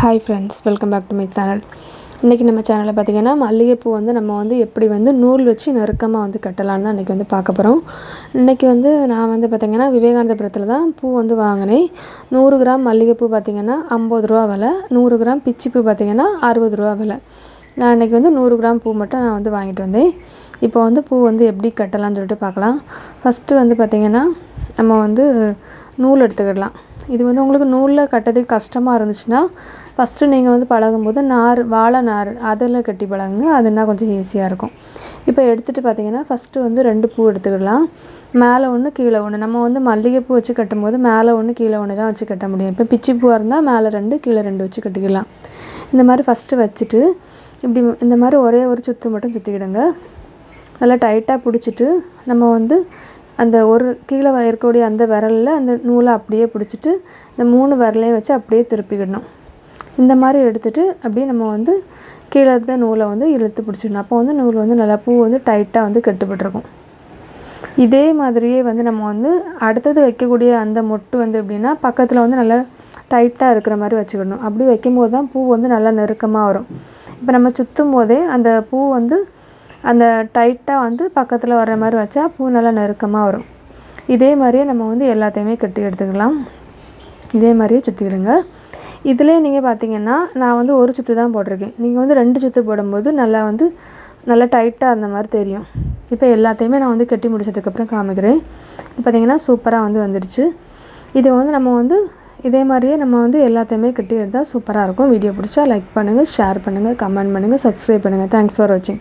Hi friends welcome back to my channel இன்றைக்கி நம்ம சேனலில் பார்த்திங்கன்னா மல்லிகைப்பூ வந்து நம்ம வந்து எப்படி வந்து நூல் வச்சு நெருக்கமாக வந்து கட்டலான்னு தான் இன்றைக்கி வந்து பார்க்க போகிறோம் இன்றைக்கி வந்து நான் வந்து பார்த்திங்கன்னா விவேகானந்தபுரத்தில் தான் பூ வந்து வாங்கினேன். நூறு கிராம் மல்லிகைப்பூ பார்த்திங்கன்னா ஐம்பது ரூபா விலை. நூறு கிராம் பிச்சிப்பூ பார்த்திங்கன்னா அறுபது ரூபா விலை. நான் இன்றைக்கி வந்து நூறு கிராம் பூ மட்டும் நான் வந்து வாங்கிட்டு வந்தேன். இப்போ வந்து பூ வந்து எப்படி கட்டலான்னு சொல்லிட்டு பார்க்கலாம். ஃபஸ்ட்டு வந்து பார்த்திங்கன்னா நம்ம வந்து நூல் எடுத்துக்கிடலாம். இது வந்து உங்களுக்கு நூலில் கட்டுறதுக்கு கஷ்டமாக இருந்துச்சுன்னா ஃபஸ்ட்டு நீங்கள் வந்து பழகும்போது நார் வாழை நார் அதில் கட்டி பழகுங்க. அதுனா கொஞ்சம் ஈஸியாக இருக்கும். இப்போ எடுத்துகிட்டு பார்த்தீங்கன்னா ஃபஸ்ட்டு வந்து ரெண்டு பூ எடுத்துக்கிடலாம் மேலே ஒன்று கீழே ஒன்று நம்ம வந்து மல்லிகைப்பூ வச்சு கட்டும்போது மேலே ஒன்று கீழே ஒன்று தான் வச்சு கட்ட முடியும். இப்போ பிச்சி பூவாக இருந்தால் மேலே ரெண்டு கீழே ரெண்டு வச்சு கட்டிக்கலாம். இந்த மாதிரி ஃபஸ்ட்டு வச்சுட்டு இப்படி இந்த மாதிரி ஒரே ஒரு சுற்று மட்டும் சுற்றிக்கிடுங்க நல்லா டைட்டாக பிடிச்சிட்டு நம்ம வந்து அந்த ஒரு கீழே இருக்கக்கூடிய அந்த விரலில் அந்த நூலை அப்படியே பிடிச்சிட்டு இந்த மூணு விரலையும் வச்சு அப்படியே திருப்பிக்கிடணும். இந்த மாதிரி எடுத்துகிட்டு அப்படியே நம்ம வந்து கீழே இருந்த நூலை வந்து இழுத்து பிடிச்சிடணும். அப்போ வந்து நூல் வந்து நல்லா பூ வந்து டைட்டாக வந்து கட்டுப்பட்டுருக்கும். இதே மாதிரியே வந்து நம்ம வந்து அடுத்தது வைக்கக்கூடிய அந்த மொட்டு வந்து எப்படின்னா பக்கத்தில் வந்து நல்லா டைட்டாக இருக்கிற மாதிரி வச்சுக்கிடணும். அப்படி வைக்கும்போது தான் பூ வந்து நல்லா நெருக்கமாக வரும். இப்போ நம்ம சுற்றும் போதே அந்த பூ வந்து அந்த டைட்டாக வந்து பக்கத்தில் வர்ற மாதிரி வச்சா பூ நல்லா நெருக்கமாக வரும். இதே மாதிரியே நம்ம வந்து எல்லாத்தையுமே கட்டி எடுத்துக்கலாம். இதே மாதிரியே சுற்றிக்கிடுங்க இதிலே நீங்கள் பார்த்தீங்கன்னா நான் வந்து ஒரு சுற்று தான் போட்டிருக்கேன். நீங்கள் வந்து ரெண்டு சுற்று போடும்போது நல்லா வந்து நல்லா டைட்டாக இருந்த மாதிரி தெரியும். இப்போ எல்லாத்தையுமே நான் வந்து கட்டி முடிச்சதுக்கப்புறம் காமிக்கிறேன். பார்த்தீங்கன்னா சூப்பராக வந்து வந்துடுச்சு இது வந்து நம்ம வந்து இதே மாதிரியே நம்ம வந்து எல்லாத்தையுமே கட்டி எடுத்தால் சூப்பராக இருக்கும். வீடியோ பிடிச்சா லைக் பண்ணுங்கள் ஷேர் பண்ணுங்கள் கமெண்ட் பண்ணுங்கள் சப்ஸ்கிரைப் பண்ணுங்கள் தேங்க்ஸ் ஃபார் வாட்சிங்